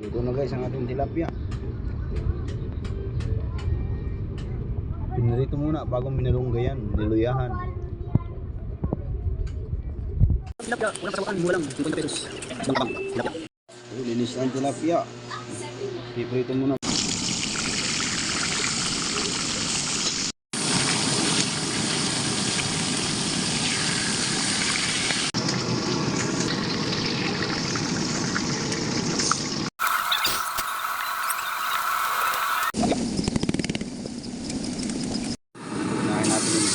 Luto na guys ang ating tilapia. Pinirito muna bago minalunggayan, niluyahan. Tilapia, walang kasawakan, walang 50 pesos. Linis ang tilapia. Piprito muna.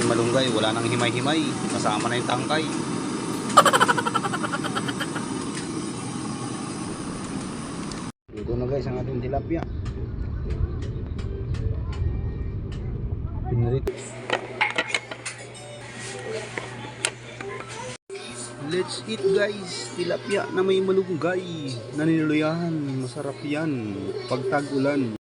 Yung malunggay, wala nang himay-himay. Kasama na yung tangkay. Luto na guys ang ating tilapia. Pinrito. Let's eat guys! Tilapia na may malunggay na. Masarap yan. Pag tag-ulan.